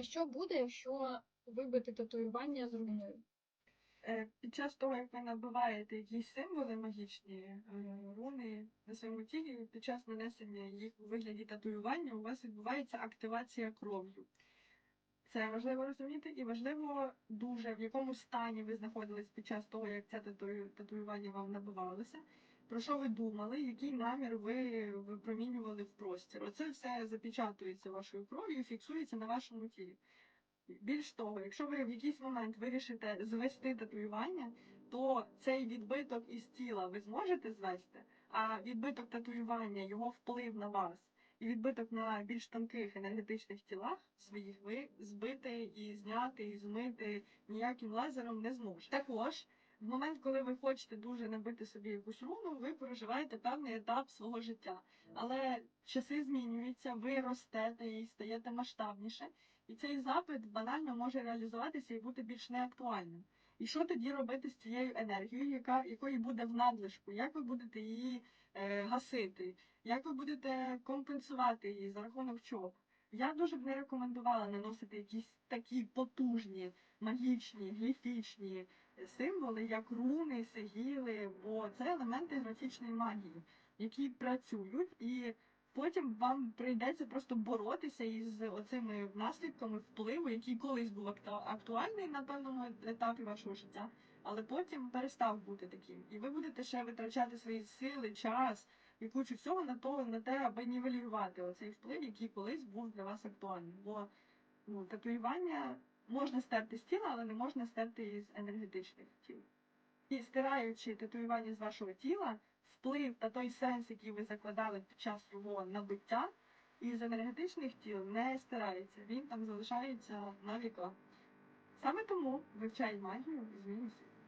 А що буде, якщо вибити татуювання з руною? Е, Під час того, як ви набиваєте якісь символи магічні, е, руни на своєму тілі, під час нанесення їх у вигляді татуювання у вас відбувається активація кров'ю. Це важливо розуміти, і важливо дуже, в якому стані ви знаходились під час того, як це татуювання вам набивалося, про що ви думали, який намір ви випромінювали в простір. Оце все запечатується вашою кров'ю фіксується на вашому тілі. Більш того, якщо ви в якийсь момент вирішите звести татуювання, то цей відбиток із тіла ви зможете звести, а відбиток татуювання, його вплив на вас і відбиток на більш тонких енергетичних тілах своїх ви збити і зняти, і змити ніяким лазером не зможете. Також в момент, коли ви хочете дуже набити собі якусь руну, ви проживаєте певний етап свого життя. Але часи змінюються, ви ростете і стаєте масштабніше. І цей запит банально може реалізуватися і бути більш неактуальним. І що тоді робити з цією енергією, яка якої буде в надлишку? Як ви будете її е, гасити? Як ви будете компенсувати її за рахунок чого? Я дуже б не рекомендувала наносити якісь такі потужні, магічні, гліфічні символи, як руни, сигіли, бо це елементи графічної магії, які працюють і Потім вам прийдеться просто боротися із оцими наслідками впливу, який колись був актуальний на певному етапі вашого життя, але потім перестав бути таким. І ви будете ще витрачати свої сили, час і кучу всього на то, на те, аби нівелювати оцей вплив, який колись був для вас актуальним. Бо ну, татуювання можна стерти з тіла, але не можна стерти із енергетичних тіл. І стираючи татуювання з вашого тіла, вплив та той сенс, який ви закладали під час його набуття, із енергетичних тіл не стирається. Він там залишається на віка. Саме тому вивчай магію і змінюй світ.